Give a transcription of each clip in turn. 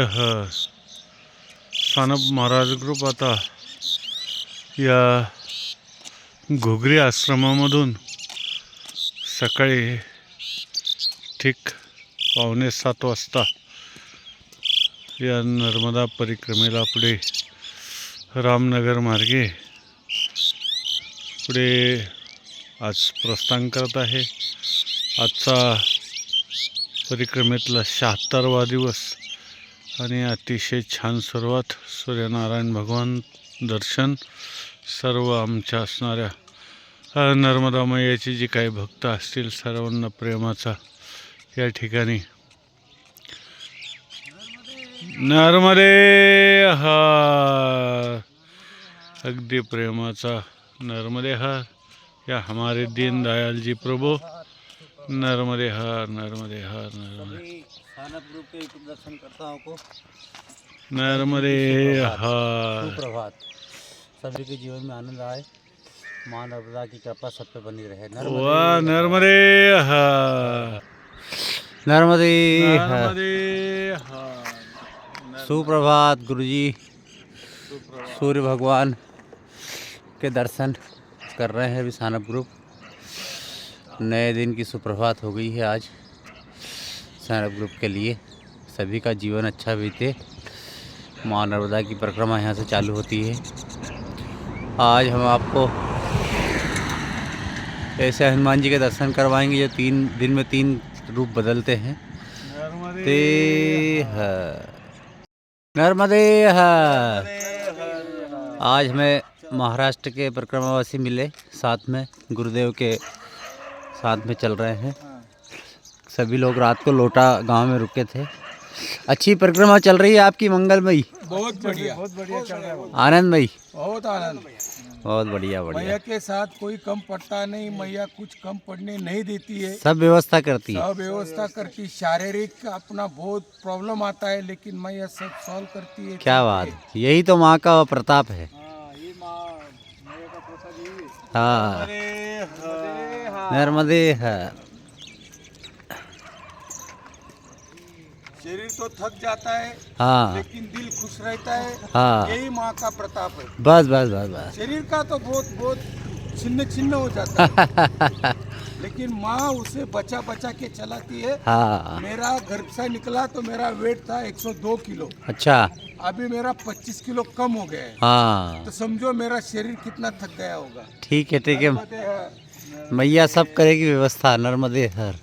सानप महाराज group आता या घुगरी आश्रमामधून सकाळी ठीक पावणे सात वाजता या नर्मदा परिक्रमेला पुढे रामनगर मार्गे पुढे आज प्रस्थान करत आहे. आजचा परिक्रमेतला शहात्तरवा दिवस. आणि अतिशय छान सुरुवात. सूर्यनारायण भगवान दर्शन. सर्व आमच्या असणाऱ्या नर्मदा मैयाची जी काही भक्त असतील सर्वांना प्रेमाचा या ठिकाणी. नर्मदे हार. अगदी प्रेमाचा नर्मदे हार. या हमारे दीन दयालजी प्रभू. नर्मदे हार नर्मदे। हार नर्मदे ग्रुप के दर्शन करताओं को नर्मदे हार सुप्रभात। सभी के जीवन में आनंद आए। माँ नर्मदा की कृपा सब पे बनी रहे। वा नर्मदे हार नर्मदे नर्मदे हार सुप्रभात गुरुजी। सूर्य भगवान के दर्शन कर रहे हैं अभी सानप ग्रुप। नए दिन की सुप्रभात हो गई है आज सानप ग्रुप के लिए। सभी का जीवन अच्छा बीते। माँ नर्मदा की परिक्रमा यहाँ से चालू होती है। आज हम आपको ऐसे हनुमान जी के दर्शन करवाएँगे जो तीन दिन में तीन रूप बदलते हैं। ते नर्मदे आज हमें महाराष्ट्र के परिक्रमावासी मिले साथ में गुरुदेव के साथ में चल रहे हैं। सभी लोग रात को लोटा गाँव में रुके थे। अच्छी परिक्रमा चल रही है आपकी मंगलमयी। बहुत बढ़िया। बहुत बढ़िया चल रहा है आनंदमयी। बहुत आनंद। बहुत बढ़िया बढ़िया। मैया के साथ कोई कम पड़ता नहीं मैया कुछ कम पड़ने नहीं देती है। सब व्यवस्था करती है। सब व्यवस्था करती शारीरिक अपना बहुत प्रॉब्लम आता है लेकिन मैया सब सॉल्व करती है। क्या बात। यही तो माँ का प्रताप है। हाँ, यही है। नर्मदे शरीर तो थक जाता है हाँ। लेकिन दिल खुश रहता है। हाँ। यही माँ का प्रताप है। बस बस बस बस। शरीर का तो बहुत बहुत छिन्न छिन्न हो जाता है। लेकिन माँ उसे बचा बचा के चलाती है। हाँ। मेरा घर से निकला तो मेरा वेट था 102 किलो। अच्छा। अभी मेरा 25 किलो कम हो गया है। हाँ। तो समझो मेरा शरीर कितना थक गया होगा। ठीक है ठीक है। नर्मदे। मैया सब करेगी व्यवस्था नर्मदे हर।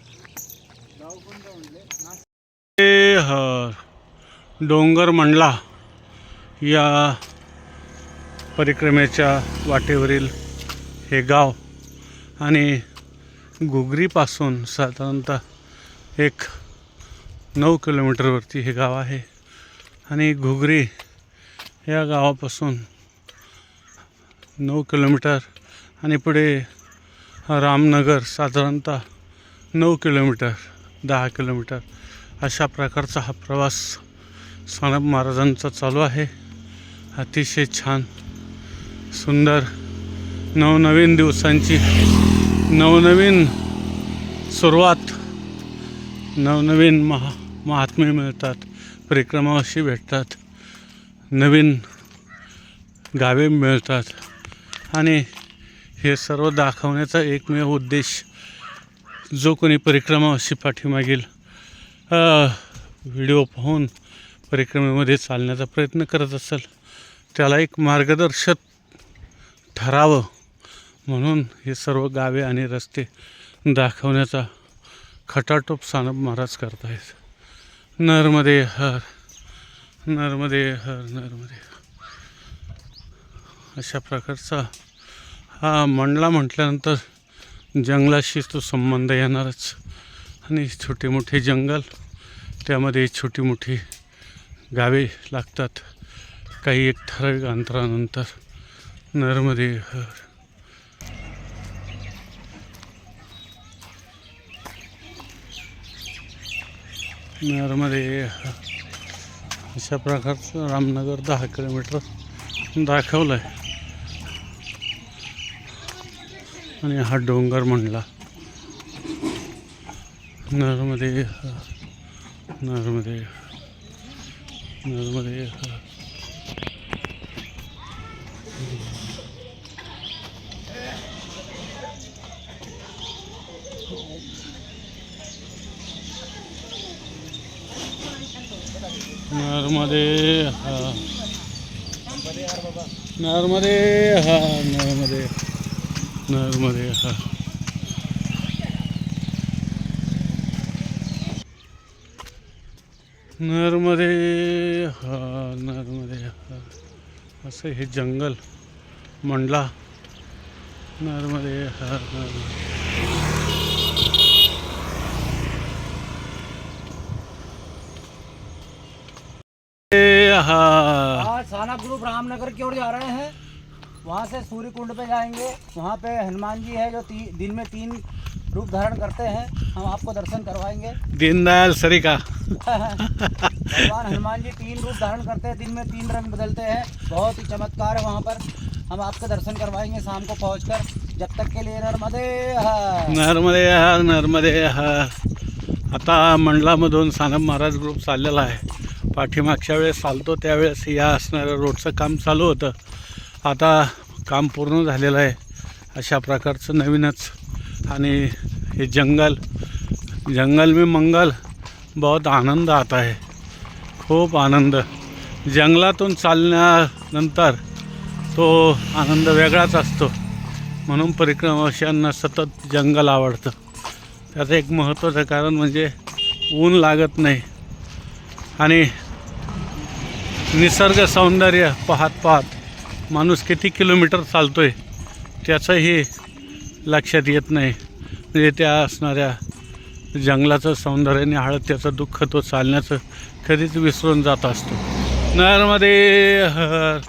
हर डोंगर मंडला या परिक्रमेच्या वाटेवरील हे गाव आणि घुगरीपासून साधारणतः एक नऊ किलोमीटरवरती हे गाव आहे आणि घुगरी या गावापासून नऊ किलोमीटर आणि पुढे रामनगर साधारणतः नऊ किलोमीटर दहा किलोमीटर अशा प्रकारचा हा प्रवास सानप महाराजांचा चालू आहे. अतिशय छान सुंदर नवनवीन दिवसांची नवनवीन सुरुवात नवनवीन महा महात्मे मिळतात परिक्रमाशी भेटतात नवीन गावे मिळतात आणि हे सर्व दाखवण्याचा एकमेव उद्देश जो कोणी परिक्रमा अशी पाठीमागील व्हिडिओ पाहून परिक्रमेमध्ये चालण्याचा प्रयत्न करत असेल त्याला एक मार्गदर्शक ठरावं म्हणून हे सर्व गावे आणि रस्ते दाखवण्याचा खटाटोप सानप महाराज करत आहेत नर्मदे हर नर्मदे हर नर्मदे अशा प्रकारचा हा मंडला म्हटल्यानंतर जंगलाशी तो संबंध येणारच. आणि छोटे मोठे जंगल त्यामध्ये छोटी मोठी गावे लागतात. काही एक ठराविक अंतरानंतर नर्मदे हर नर्मदे अशा प्रकारचं रामनगर दहा किलोमीटर दाखवलं आहे आणि हा डोंगर म्हणला. नर्मदे हर नर्मदे नर्मदे. हर नर्मदे हा नर्मदे हा नर्मदे. नर्मदे नर्मदे हर नर्मदे हर असं हे। जंगल, मंडला। नर्मदे हर नर्मदे साना ग्रुप रामनगर की ओर जा रहे हैं। वहाँ से सूर्य कुंड पे जाएँगे। वहाँ पे हनुमान जी है जो ती, दिन में तीन रूप धारण करते हैं। हम आपको दर्शन करवाएँगे। दीनदयाल सरिका भगवान हनुमान जी तीन रूप धारण करते हैं दिन में तीन रंग बदलते हैं। बहुत ही चमत्कार है वहाँ पर। हम आपके दर्शन करवाएँगे शाम को पहुँचकर। जब तक के लिए नर्मदे। नर्मदे नर्मदे आता मंडलामधून सानप महाराज ग्रुप चाललेला आहे. पाठीमागच्या वेळेस चालतो त्यावेळेस या असणाऱ्या रोडचं काम चालू होतं. आता काम पूर्ण झालेलं आहे. अशा प्रकारचं नवीनच. आणि हे जंगल जंगल में मंगल. बहुत आनंद आता आहे. खूप आनंद. जंगलातून चालण्यानंतर तो आनंद वेगळाच असतो. म्हणून परिक्रमाशांना सतत जंगल आवडतं. त्याचं एक महत्त्वाचं कारण म्हणजे ऊन लागत नाही. आणि निसर्ग सौंदर्य पाहत पाहत माणूस किती किलोमीटर चालतो आहे त्याचंही लक्षात येत नाही. म्हणजे त्या असणाऱ्या जंगलाचं सौंदर्याने हळद त्याचं दुःख तो चालण्याचं कधीच विसरून जात असतो. नगरमध्ये हर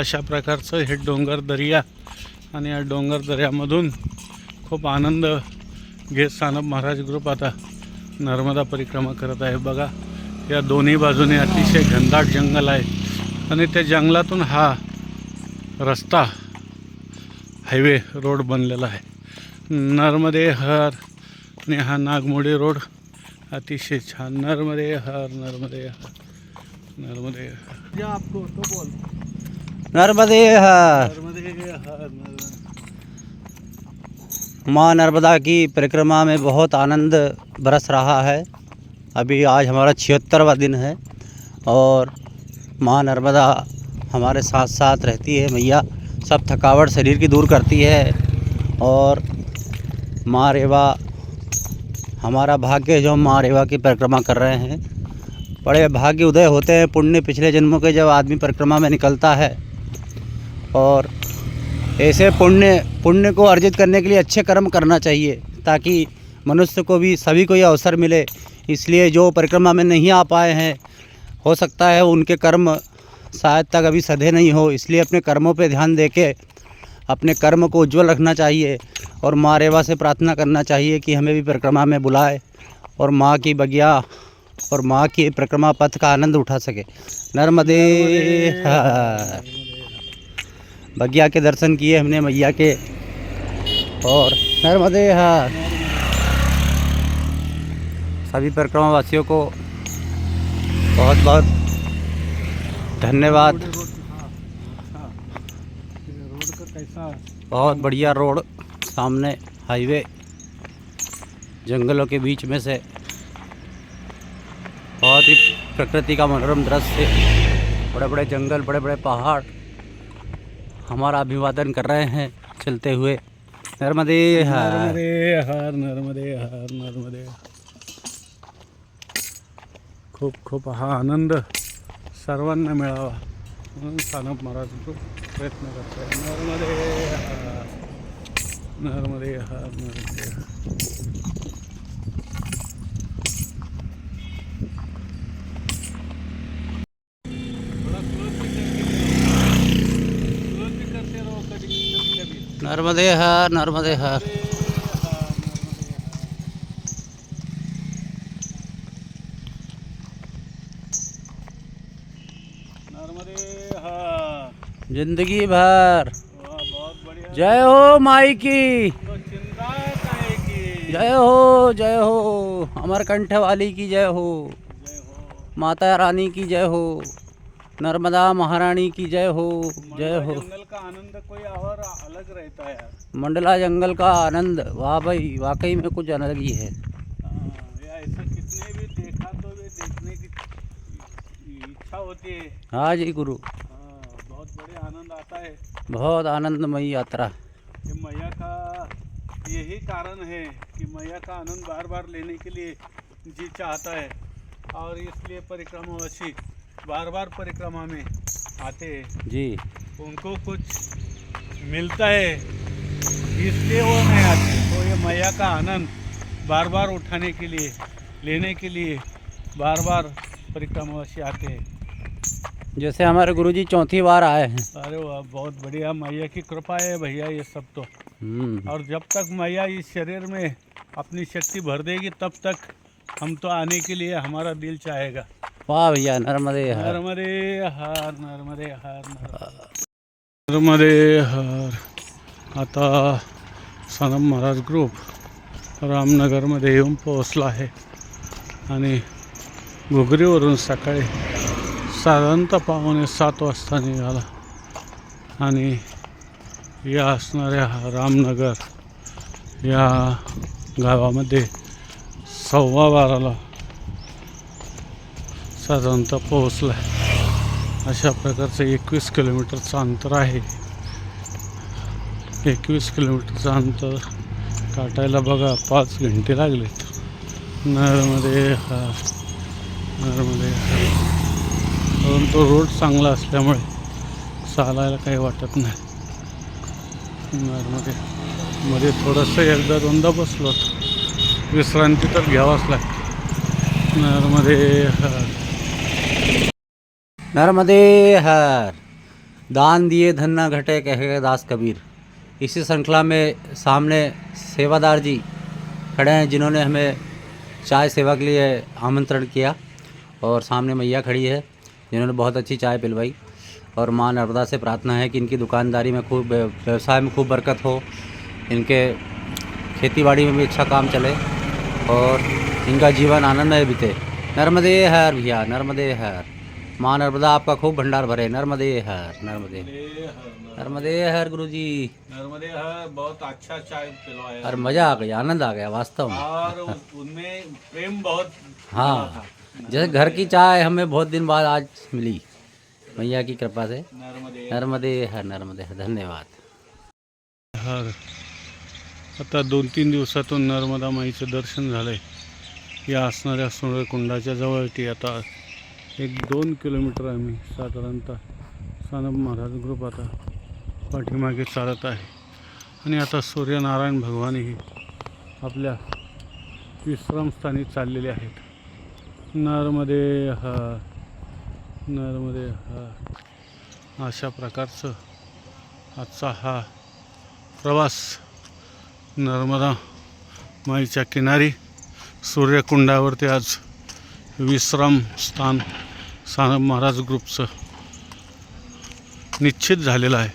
अशा प्रकारचं हे डोंगर दर्या आणि या डोंगर दर्यामधून खूप आनंद घेत सानप महाराज ग्रुप आता नर्मदा परिक्रमा करत आहे. बघा या दोन्ही बाजूने अतिशय घनदाट जंगल आहे आणि त्या जंगलातून हा रस्ता हायवे रोड बनलेला आहे. नर्मदे हर आणि हा नागमोडी रोड. अतिशय छान. नर्मदे हर नर्मदे हर नर्मदे हर. आपको तो बोल. नर्मदे हर. नर्मदे हर नर्मदे माँ नर्मदा की परिक्रमा में बहुत आनंद बरस रहा है. अभी आज हमारा छिहत्तरवा दिन है और माँ नर्मदा हमारे साथ साथ रहती है मैया सब थकावट शरीर की दूर करती है और माँ रेवा, हमारा भाग्य जो हम माँ रेवा की परिक्रमा कर रहे हैं। बड़े भाग्य उदय होते हैं पुण्य पिछले जन्मों के जब आदमी परिक्रमा में निकलता है। और ऐसे पुण्य पुण्य को अर्जित करने के लिए अच्छे कर्म करना चाहिए ताकि मनुष्य को भी, सभी को यह अवसर मिले। इसलिए जो परिक्रमा में नहीं आ पाए हैं, हो सकता है उनके कर्म शायद तक अभी सधे नहीं हो, इसलिए अपने कर्मों पे ध्यान दे के अपने कर्म को उज्जवल रखना चाहिए और माँ रेवा से प्रार्थना करना चाहिए कि हमें भी परिक्रमा में बुलाए और माँ की बगिया और माँ की परिक्रमा पथ का आनंद उठा सके। नर्मदे बगिया के दर्शन किए हमने, मैया के। और नर्मदे हर सभी परिक्रमा वासियों को बहुत बहुत धन्यवाद। बहुत बढ़िया रोड सामने हाईवे जंगलों के बीच में से बहुत ही प्रकृति का मनोरम दृश्य बड़े बड़े जंगल बड़े बड़े पहाड़ हमारा अभिवादन कर रहे हैं चलते हुए। नर्मदे हर। नर्मदे हर नर्मदे हर, नर्मदे. खूब खूप आनंद। सर्वांना म्हणून सानप महाराज खूप प्रयत्न करतो नर्मदे हर. नर्मदे हर, नर्मदे नर्मदे हर नर्मदे हर नर्मदे हर ज़िंदगी भर जय हो माई की तो की? जय हो जय हो। अमरकंठ वाली की जय हो। जय हो। माता रानी की जय हो। नर्मदा महारानी की जय हो। जय हो। जंगल का आनंद कोई और अलग रहता है? मंडला जंगल का आनंद वाह भाई वाकई में कुछ अलग ही है। हाँ, तो है जी गुरु। आनंद आता है। बहुत आनंदमयी यात्रा। ये मैया का यही कारण है कि मैया का आनंद बार बार लेने के लिए जी चाहता है और इसलिए परिक्रमावासी बार बार परिक्रमा में आते हैं। जी। उनको कुछ मिलता है इसलिए वो नहीं आते। तो ये मैया का आनंद बार बार उठाने के लिए लेने के लिए बार बार परिक्रमावासी आते हैं। जैसे हमारे गुरुजी चौथी बार आए हैं। अरे वाह बहुत बढ़िया। मैया की कृपा है भैया ये सब तो। हम्म, और जब तक मैया इस शरीर में अपनी शक्ति भर देगी तब तक हम तो आने के लिए हमारा दिल चाहेगा। वाह भैया नर्मदे हर। नर्मदे हर नर्मदे हर नर्मदे नर्मदे हर। आता सनम महाराज ग्रुप रामनगरमध्ये येऊन पोहोचला आहे. आणि घुगरीवरून सकाळी साधारणतः पावणे सात वाजता निघाला. आणि या असणाऱ्या रामनगर या गावामध्ये सव्वा बाराला साधारणतः पोहोचला आहे अशा प्रकारचं एकवीस किलोमीटरचं अंतर आहे. एकवीस किलोमीटरचं अंतर काटायला बघा पाच घंटे लागलेत. नरमध्ये हा. परंतु रोड चांगला असल्यामुळे चालायला वाटत नाही. नरमध्ये मध्ये थोडंसं एकदा दोनदा बसलो विश्रांती तर घ्यावाच लागते. नरमध्ये हा. नर्मदे हर दान दिए धन न घटे, कहे दास कबीर. इसी श्रृंखला में सामने सेवादार जी खड़े हैं, जिन्होंने हमें चाय सेवा के लिए आमंत्रण किया और सामने मैया खड़ी है। जिन्होंने बहुत अच्छी चाय पिलवाई। और माँ नर्मदा से प्रार्थना है कि इनकी दुकानदारी में खूब व्यवसाय में खूब बरकत हो। इनके खेती बाड़ी में भी अच्छा काम चले और इनका जीवन आनंदमय बीते। नर्मदे हर भैया नर्मदे हर। माँ नर्मदा आपका खूब भंडार भरे। नर्मदे हर नर्मदे। नर्मदे हर गुरु जी नर्मदे हर बहुत अच्छा चाय पिलवाया। और मज़ा आ गया आनंद आ गया वास्तव में। और उनमें प्रेम बहुत हाँ। जैसे घर की चाय हमें बहुत दिन बाद आज मिली। मैया की कृपा से। नर्मदे। नर्मदे हर नर्मदे हर धन्यवाद। हर आता दोन तीन दिवसातून नर्मदा माईचं दर्शन झालंय. या असणाऱ्या सुंदरकुंडाच्या जवळटी आता एक दोन किलोमीटर आम्ही साधारणतः सानप महाराज ग्रुप आता पाठीमागे चालत आहे. आणि आता सूर्यनारायण भगवानही आपल्या विश्रामस्थानी चाललेले आहेत. नरमध्ये हा नरमध्ये हा. अशा प्रकारचं आजचा हा प्रवास नर्मदा माईच्या किनारी सूर्यकुंडावरती आज विश्राम स्थान सानब महाराज ग्रुपचं निश्चित झालेलं आहे.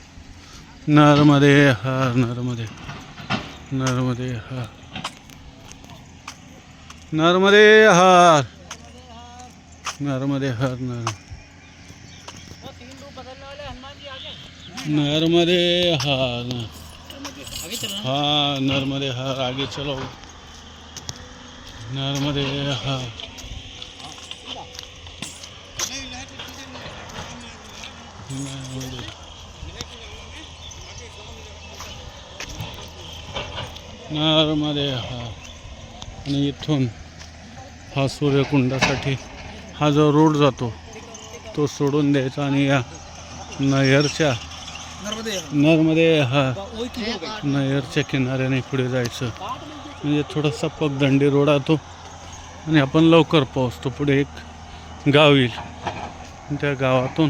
नर्मदे हर नर्मदे नर्मदे हर नर्मदे हर नर्मदे हर नर नर्मदे हर हाँ नर्मदे हर आगे चलो. नर्मदे हर नर्मदे नर्मदे हर आणि इथून हा सूर्यकुंडासाठी हा जो रोड जातो तो सोडून द्यायचा आणि या नयरच्या नरमध्ये हा नयरच्या किनाऱ्याने पुढे जायचं. म्हणजे थोडासा पगदंडी रोड आतो आणि आपण लवकर पोहोचतो. पुढे एक गाव येईल. त्या गावातून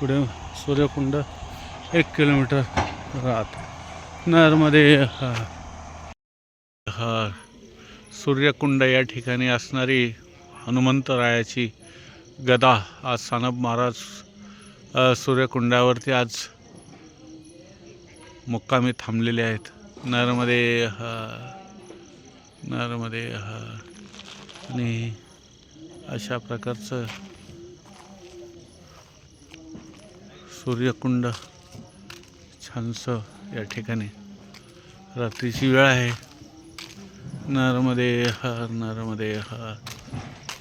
पुढे सूर्यकुंड एक किलोमीटर राहत. नरमध्ये हा हा सूर्यकुंड या ठिकाणी असणारी हनुमंतरायाची गदा आज सानप महाराज सूर्यकुंडावरती आज मुक्कामी थांबलेले आहेत. नरमध्ये हा नरमध्ये आणि अशा प्रकारचं सूर्यकुंड छानसं या ठिकाणी रात्रीची वेळ आहे. नरमध्ये हर नरमध्ये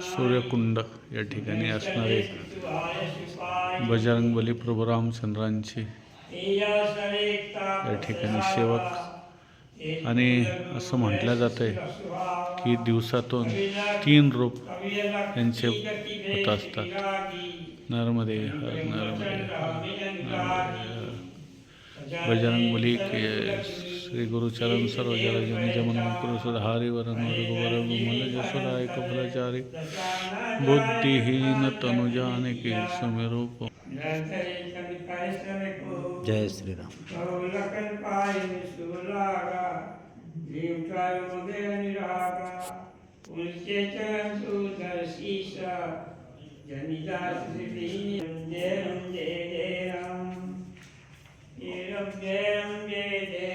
सूर्यकुंड या ठिकाणी असणारे बजरंगबली प्रभू रामचंद्रांची या ठिकाणी सेवक. आणि असं म्हटलं जातं आहे की दिवसातून तीन रूप यांचे होत असतात. नर्मदे हर नर्मदे हर नर्मदे हर. बजरंगबली के श्री गुरुचरण सर्व जल जन जमन मुकुर सुधारी वरण रघुवर विमल जसुराय कफलचारी बुद्धिहीन तनु जाने के सुमेरूप जय श्री राम। उनके चरण सुधर शीशा जनिदास जय राम जय जय राम। जय राम जय राम जय